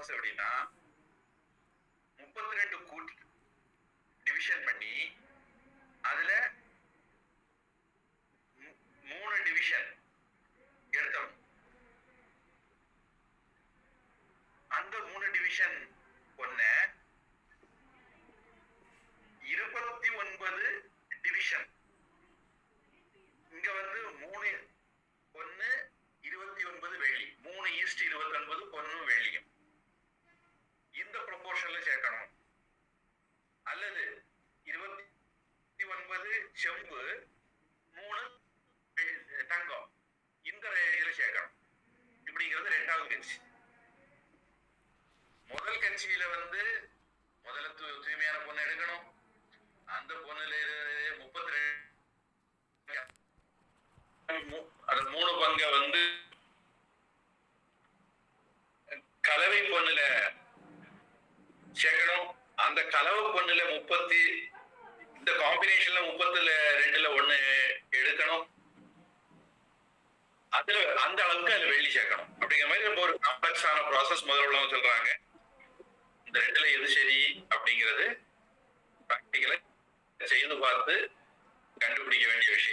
Process எப்படின்னா முப்பத்தி ரெண்டு கூட்டி டிவிஷன் பண்ணி அதுல மூணு டிவிஷன் எடுத்தோம் அந்த மூணு டிவிஷன் பொண்ண இருபத்தி ஒன்பது டிவிஷன் இங்க வந்து மூணு ஒன்னு இருபத்தி ஒன்பது வெள்ளி. மூணு ஈஸ்ட் இருபத்தி ஒன்பது ஒன்னு வெள்ளியும் இந்த ப்ரொபோர்ஷன்ல சேர்க்கணும் அல்லது இருபத்தி ஒன்பது செம்பு மூணு தங்கம் இந்த இதுல சேர்க்கணும் இப்படிங்கிறது ரெண்டாவது கட்சி முதல் கட்சியில வந்து முதல்ல தூய்மையான பொண்ணு எடுக்கணும் அந்த பொண்ணுல முப்பத்தி ரெண்டு அது மூணு பங்க வந்து கலவை பொண்ணுல சேர்க்கணும் அந்த கலவை பொண்ணுல முப்பத்தி இந்த காம்பினேஷன்ல முப்பத்துல ரெண்டுல ஒண்ணு எடுக்கணும். அதுல அந்த அளவுக்கு அதுல வெள்ளி சேர்க்கணும். அப்படிங்கிற மாதிரி ரொம்ப ஒரு காம்ப்ளெக்ஸான ப்ராசஸ் முதல்ல உள்ளவங்க சொல்றாங்க. இந்த ரெண்டுல எது சரி அப்படிங்கிறது ப்ராக்டிக்கலா செய்து பார்த்து கண்டுபிடிக்க வேண்டிய விஷயம்.